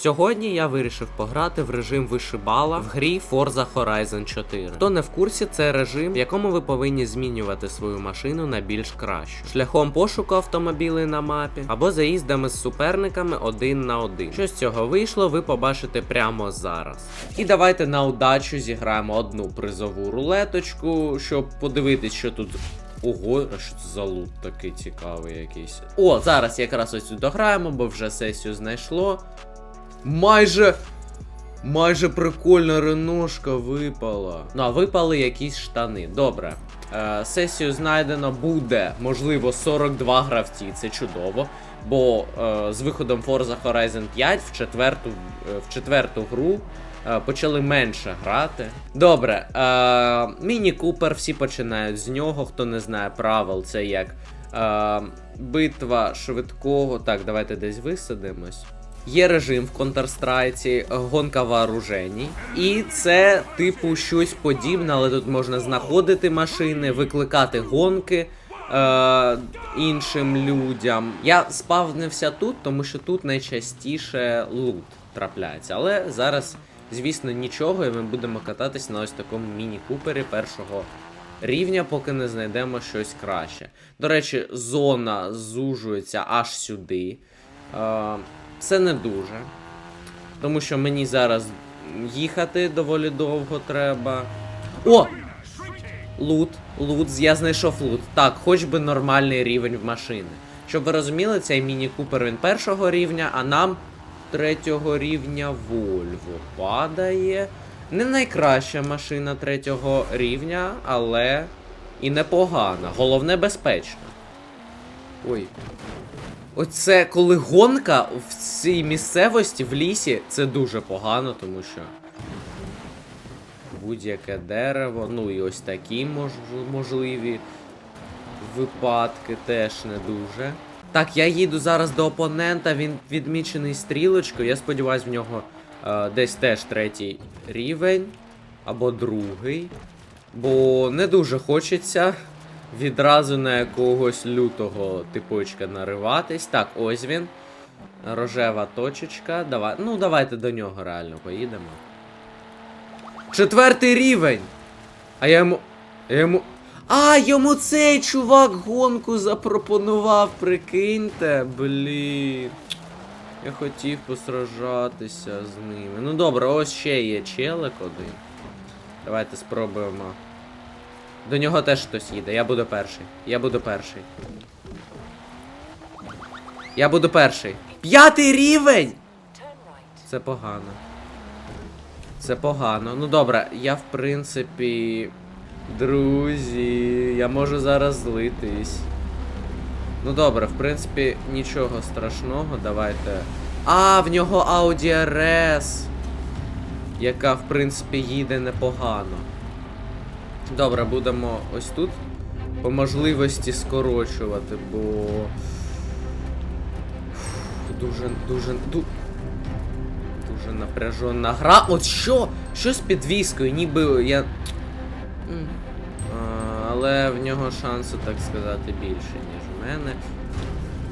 Сьогодні я вирішив пограти в режим вишибала в грі Forza Horizon 4. Хто не в курсі, це режим, в якому ви повинні змінювати свою машину на більш кращу, шляхом пошуку автомобілей на мапі або заїздами з суперниками один на один. Що з цього вийшло, ви побачите прямо зараз. І давайте на удачу зіграємо одну призову рулеточку, щоб подивитись, що тут Ого, а що це за лут такий цікавий якийсь. О, зараз якраз ось дограємо, бо вже сесію знайшло. Майже. Майже прикольна реношка випала. Ну, а випали якісь штани. Добре. Е, сесію знайдено буде, можливо, 42 гравці. Це чудово. Бо е, з виходом Forza Horizon 5 в четверту, е, в четверту гру е, почали менше грати. Добре, е, Міні Купер, всі починають з нього. Хто не знає правил, це як е, битва швидкого. Так, давайте десь висадимось. Є режим в Counter-Strike, гонка вооруженій. І це, типу, щось подібне, але тут можна знаходити машини, викликати гонки е- іншим людям. Я спавнився тут, тому що тут найчастіше лут трапляється. Але зараз, звісно, нічого, і ми будемо кататись на ось такому міні-купері першого рівня, поки не знайдемо щось краще. До речі, зона зужується аж сюди. Е, це не дуже. Тому що мені зараз їхати доволі довго треба. О! Лут, лут, я знайшов лут. Так, хоч би нормальний рівень в машини. Щоб ви розуміли, цей міні-купер він першого рівня, а нам третього рівня Вольво падає. Не найкраща машина третього рівня, але і непогана. Головне безпечно. Ой. Оце коли гонка в цій місцевості в лісі, це дуже погано, тому що будь-яке дерево, ну і ось такі мож, можливі випадки теж не дуже. Так, я їду зараз до опонента, він відмічений стрілочкою. Я сподіваюся, в нього е, десь теж третій рівень або другий. Бо не дуже хочеться відразу на якогось лютого типочка нариватись. Так, ось він. Рожева точечка. Давай. Ну, давайте до нього реально поїдемо. Четвертий рівень! А я йому. Я йому. А, йому цей чувак гонку запропонував, прикиньте, блін. Я хотів посражатися з ними. Ну добре, ось ще є челик один. Давайте спробуємо. До нього теж хтось їде. Я буду перший. Я буду перший. Я буду перший. П'ятий рівень! Це погано. Це погано. Ну добре, я в принципі. Друзі, я можу зараз злитись. Ну добре, в принципі, нічого страшного, давайте. А, в нього Audi RS, яка, в принципі, їде непогано. Добре, будемо ось тут по можливості скорочувати, бо. Дуже, дуже, ду... дуже напряжена гра. От що? Що з підвіскою? Ніби я. Але в нього шанси, так сказати, більше, ніж в мене.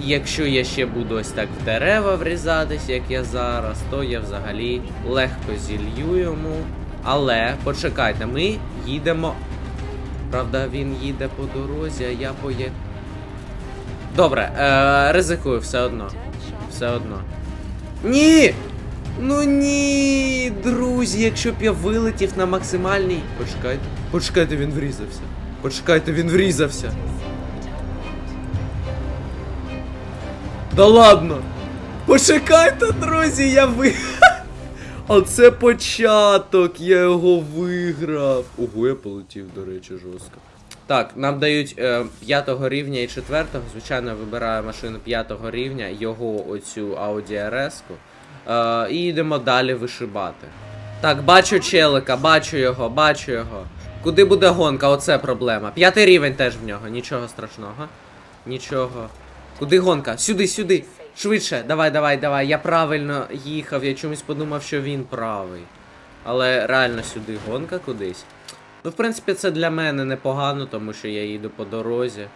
Якщо я ще буду ось так в дерева врізатись, як я зараз, то я взагалі легко зілью йому. Але почекайте, ми їдемо. Правда, він їде по дорозі, а я поє. Добре, е, ризикую все одно. Все одно. Ні! Ну ні, друзі, якщо б я вилетів на максимальній. Почекайте. Почекайте, він врізався. Почекайте, він врізався. Да ладно! Почекайте, друзі, я ви. Оце початок, я його виграв. Ого, я полетів, до речі, жорстко. Так, нам дають е, п'ятого рівня і четвертого. Звичайно, я вибираю машину п'ятого рівня, його оцю Audi RS. Е, і йдемо далі вишибати. Так, бачу челика, бачу його, бачу його. Куди буде гонка? Оце проблема. П'ятий рівень теж в нього, нічого страшного. Нічого. Куди гонка? Сюди, сюди. Швидше, давай, давай, давай. Я правильно їхав, я чомусь подумав, що він правий. Але реально сюди гонка кудись. Ну, в принципі, це для мене непогано, тому що я їду по дорозі.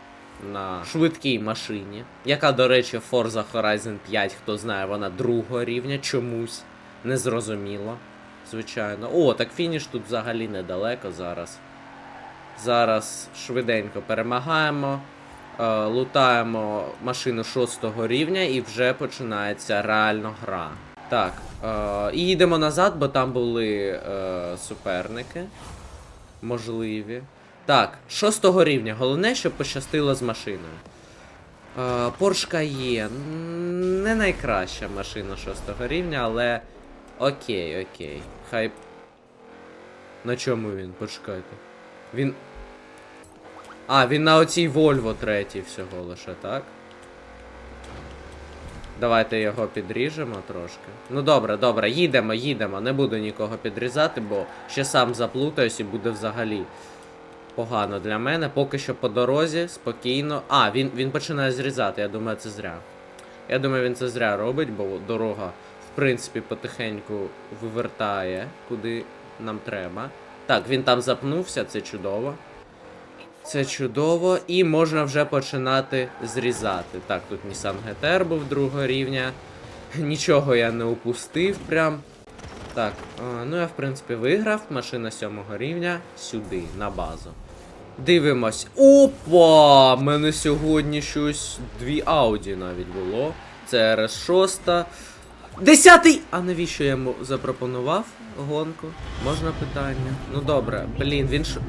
на швидкій машині, яка, до речі, Forza Horizon 5, хто знає, вона другого рівня, чомусь незрозуміло. Звичайно. О, так фініш тут взагалі недалеко зараз. Зараз швиденько перемагаємо. Е, Лутаємо машину шостого рівня і вже починається реально гра. Так, е, і їдемо назад, бо там були е, суперники. Можливі. Так, шостого рівня. Головне, щоб пощастило з машиною. Е, Porsche Cayenne. Не найкраща машина шостого рівня, але. Окей, окей. Хай. На чому він? Почекайте. Він. А, він на оцій Volvo третій всього лише, так? Давайте його підріжемо трошки. Ну добре, добре, їдемо, їдемо. Не буду нікого підрізати, бо ще сам заплутаюсь і буде взагалі погано для мене. Поки що по дорозі, спокійно. А, він, він починає зрізати, я думаю, це зря. Я думаю, він це зря робить, бо дорога, в принципі, потихеньку вивертає, куди нам треба. Так, він там запнувся, це чудово. Це чудово, і можна вже починати зрізати. Так, тут Nissan GTR був другого рівня. Нічого я не упустив прям. Так, ну я в принципі виграв. Машина сьомого рівня сюди, на базу. Дивимось. Опа! У мене сьогодні щось. Дві Ауді навіть було. Це RS6. Десятий! А навіщо я йому запропонував гонку? Можна питання? Ну добре, блін, він що.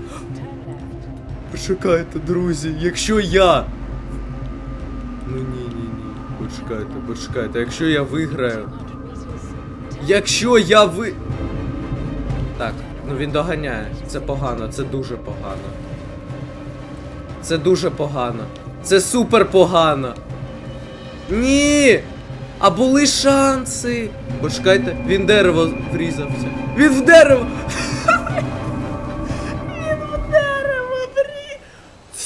Почекайте, друзі, якщо я. Ну ні, ні, ні. Почекайте, почекайте, якщо я виграю. Якщо я ви. Так, ну він доганяє. Це погано, це дуже погано. Це дуже погано. Це супер погано. Ні! А були шанси. Почекайте, він дерево врізався. Він в дерево!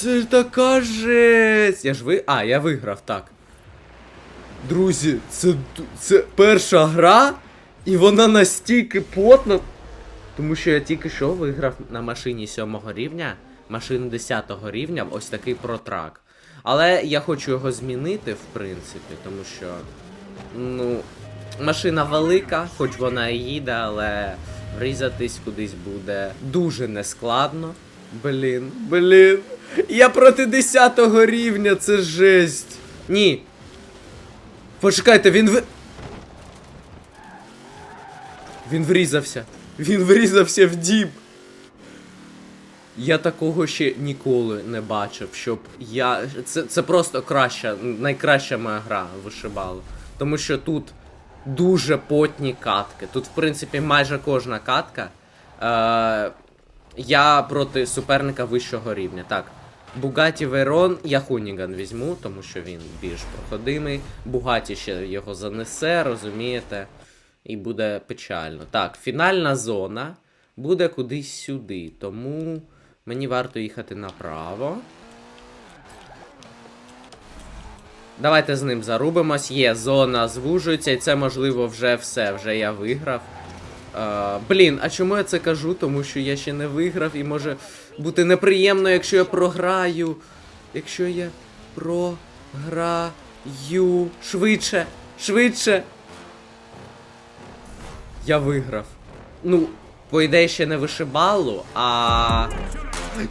Це така жесть. Я ж ви. А, я виграв, так. Друзі, це, це перша гра, і вона настільки плотна. Тому що я тільки що виграв на машині 7 рівня, машину 10 рівня, ось такий протрак. Але я хочу його змінити, в принципі, тому що. Ну. Машина велика, хоч вона і їде, але врізатись кудись буде дуже нескладно. Блін, блін. Я проти 10 рівня, це жесть. Ні. Почекайте, він ви. Він врізався. Він врізався в дім. Я такого ще ніколи не бачив, щоб я. Це, це просто краща, найкраща моя гра вишибала. Тому що тут дуже потні катки. Тут, в принципі, майже кожна катка. Е, я проти суперника вищого рівня. Так. Бугаті Верон, я Хуніган візьму, тому що він більш проходимий. Бугаті ще його занесе, розумієте? І буде печально. Так, фінальна зона буде кудись сюди, тому мені варто їхати направо. Давайте з ним зарубимось. Є, зона звужується, і це можливо вже все, вже я виграв. Е, блін, а чому я це кажу? Тому що я ще не виграв і може бути неприємно, якщо я програю. Якщо я програю. Швидше, швидше. Я виграв. Ну, по ідеї ще не вишибалу, а.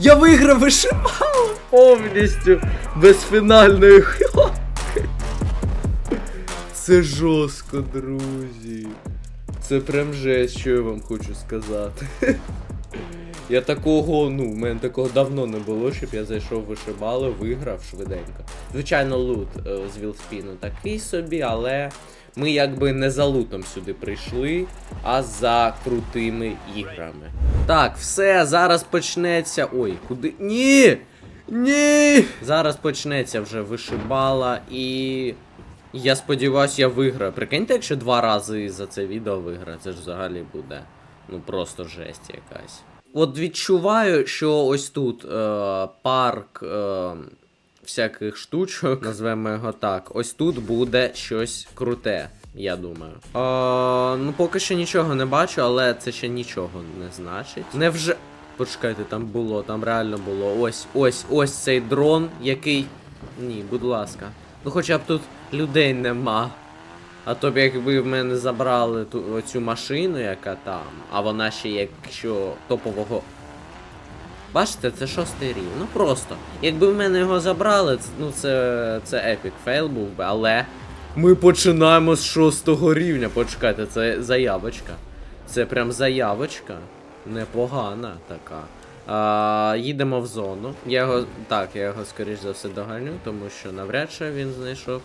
Я виграв вишибалу повністю без фінальної хвилинки. Це жорстко, друзі. Це прям жесть, що я вам хочу сказати. Я такого, ну, в мене такого давно не було, щоб я зайшов вишибали, виграв швиденько. Звичайно, лут е, з Вілспіну такий собі, але ми якби не за лутом сюди прийшли, а за крутими іграми. Так, все, зараз почнеться. Ой, куди. Ні! Ні! Зараз почнеться вже вишибала і. Я сподіваюся, я виграю. Прикиньте, якщо два рази за це відео виграю, це ж взагалі буде. Ну просто жесть якась. От відчуваю, що ось тут е, парк е, всяких штучок, назвемо його так. Ось тут буде щось круте, я думаю. Е, ну, поки що нічого не бачу, але це ще нічого не значить. Невже. Почекайте, там було, там реально було. Ось, ось, ось цей дрон, який Ні, будь ласка. Ну хоча б тут людей нема. А то б якби в мене забрали ту оцю машину, яка там, а вона ще якщо топового. Бачите, це шостий рівень. Ну просто. Якби в мене його забрали, ну це. це епік фейл був би, але. Ми починаємо з шостого рівня. Почекайте, це заявочка. Це прям заявочка. Непогана така. А, їдемо в зону. Я його. Так, я його скоріш за все доганю, тому що навряд чи він знайшов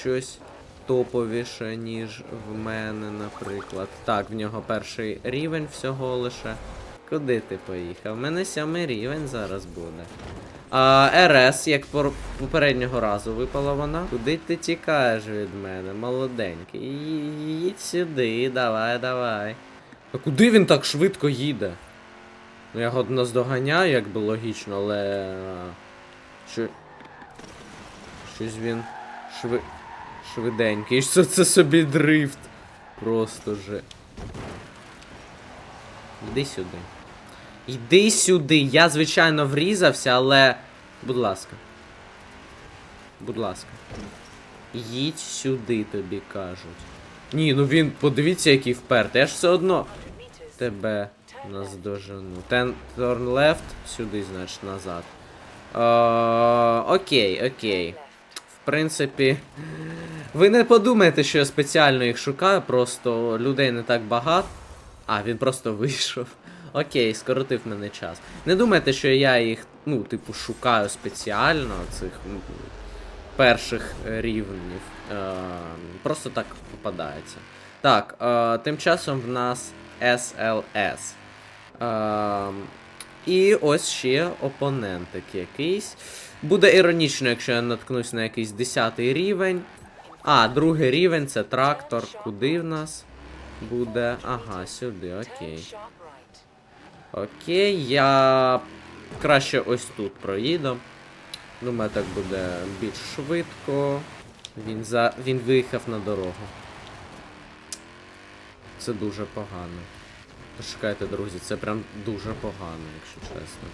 щось топовіше, ніж в мене, наприклад. Так, в нього перший рівень всього лише. Куди ти поїхав? У мене сьомий рівень зараз буде. А, РС, як попереднього разу випала вона. Куди ти тікаєш від мене, молоденький? Їдь сюди, давай, давай. А куди він так швидко їде? Ну, я його наздоганяю, якби логічно, але. Що. Щось він шви... швиденький. Що це собі дрифт? Просто же. Йди сюди. Йди сюди. Я, звичайно, врізався, але. Будь ласка. Будь ласка. Їдь сюди, тобі кажуть. Ні, ну він, подивіться, який впертий. Я ж все одно тебе наздожену. Ten turn left, сюди, значить, назад. Окей, окей. В принципі. Ви не подумайте, що я спеціально їх шукаю, просто людей не так багато. А, він просто вийшов. Окей, скоротив мене час. Не думайте, що я їх, ну, типу, шукаю спеціально, цих м, перших рівнів. Е, просто так попадається. Так, е, тим часом в нас SLS. Е, і ось ще опонентик якийсь. Буде іронічно, якщо я наткнусь на якийсь 10 рівень. А, другий рівень це трактор. Куди в нас буде? Ага, сюди, окей. Окей, я краще ось тут проїду. Думаю, так буде більш швидко. Він за. він виїхав на дорогу. Це дуже погано. Почекайте, друзі, це прям дуже погано, якщо чесно.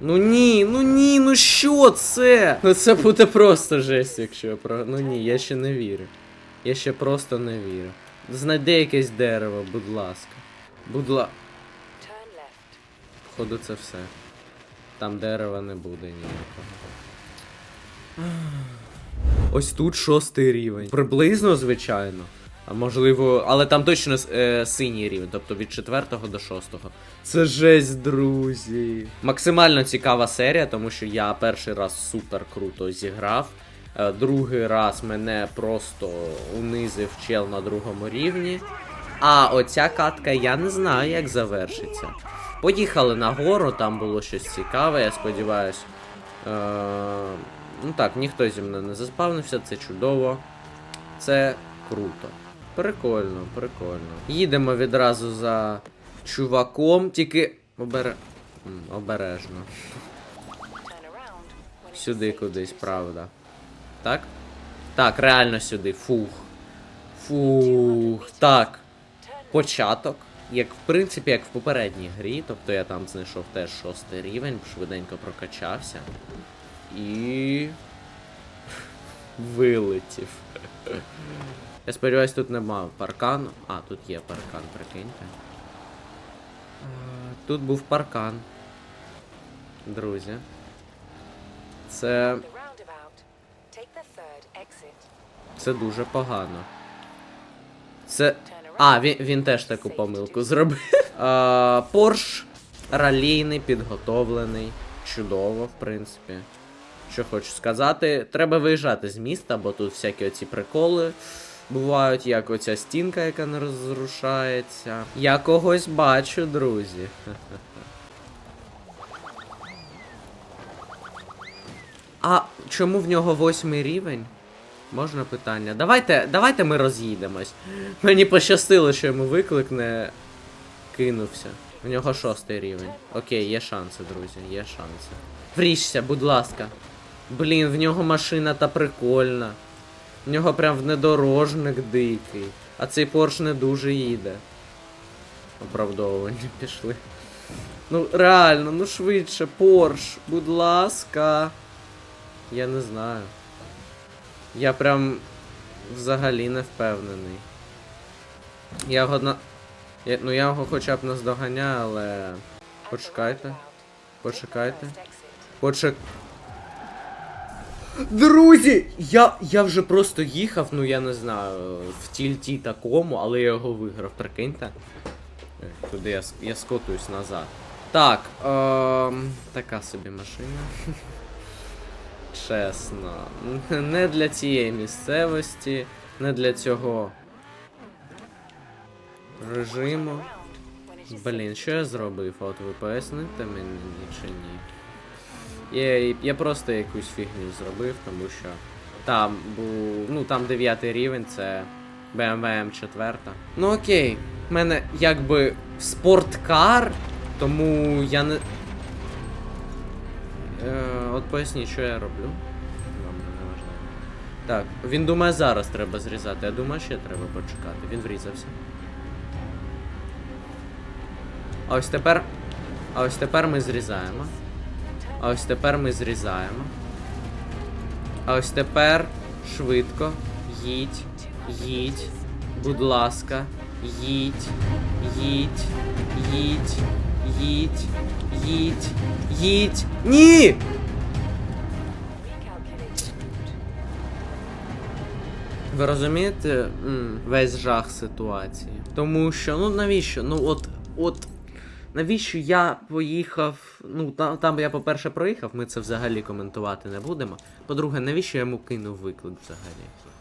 Ну ні, ну ні, ну що це? Ну це буде просто жесть, якщо я про. Ну ні, я ще не вірю. Я ще просто не вірю. Знайди якесь дерево, будь ласка. Будь ла. Походу це все. Там дерева не буде ніякого. Ось тут шостий рівень. Приблизно, звичайно. Можливо, але там точно е, синій рівень, тобто від 4 до 6. Це жесть, друзі. Максимально цікава серія, тому що я перший раз супер круто зіграв. Е, другий раз мене просто унизив чел на другому рівні. А оця катка я не знаю, як завершиться. Поїхали на гору, там було щось цікаве, я сподіваюсь. Е, ну так, ніхто зі мною не заспавнився, це чудово. Це круто. Прикольно, прикольно. Їдемо відразу за чуваком, тільки обере... обережно. Сюди кудись, правда. Так? Так, реально сюди. Фух. Фух. Так. Початок. Як в принципі, як в попередній грі, тобто я там знайшов теж шостий рівень, швиденько прокачався. І. Вилетів. Я сподіваюсь, тут нема паркану. А, тут є паркан, прикиньте. Е, Тут був паркан. Друзі. Це. Це дуже погано. Це. А, він, він теж таку помилку зробив. А, Порш ралійний, підготовлений. Чудово, в принципі. Що хочу сказати, треба виїжджати з міста, бо тут всякі оці приколи бувають, як оця стінка, яка не розрушається. Я когось бачу, друзі. А чому в нього восьмий рівень? Можна питання. Давайте, давайте ми роз'їдемось. Мені пощастило, що йому виклик не кинувся. У нього шостий рівень. Окей, є шанси, друзі, є шанси. Вріжся, будь ласка. Блін, в нього машина та прикольна. В нього прям внедорожник дикий. А цей Порш не дуже їде. Оправдовування пішли. Ну, реально, ну швидше, Порш, будь ласка. Я не знаю. Я прям взагалі не впевнений. Я його на. Я, ну я його хоча б наздоганяю, але. Почекайте. roundabout, Почекайте. Друзі! Я, я вже просто їхав, ну я не знаю, в тільті такому, але я його виграв, прикиньте. Е, Туди я, я скотуюсь назад. Так, ем, така собі машина. Чесно. Не для цієї місцевості, не для цього режиму. Блін, що я зробив? От ви поясните мені чи ні? Я, я просто якусь фігню зробив, тому що там був. Ну там дев'ятий рівень, це BMW M4. Ну окей, в мене якби спорткар, тому я не. Е, от поясніть, що я роблю. Так, він думає, зараз треба зрізати. Я думаю, ще треба почекати. Він врізався. А ось тепер. А ось тепер ми зрізаємо. А ось тепер ми зрізаємо. А ось тепер швидко. Їдь. Їдь. Будь ласка. Їдь. Їдь. Їдь. Їдь. Їдь. Їдь. Ні! Ви розумієте весь жах ситуації? Тому що, ну навіщо? Ну от, от навіщо я поїхав? Ну там, там я, по-перше, проїхав, ми це взагалі коментувати не будемо. По-друге, навіщо я йому кинув виклик взагалі?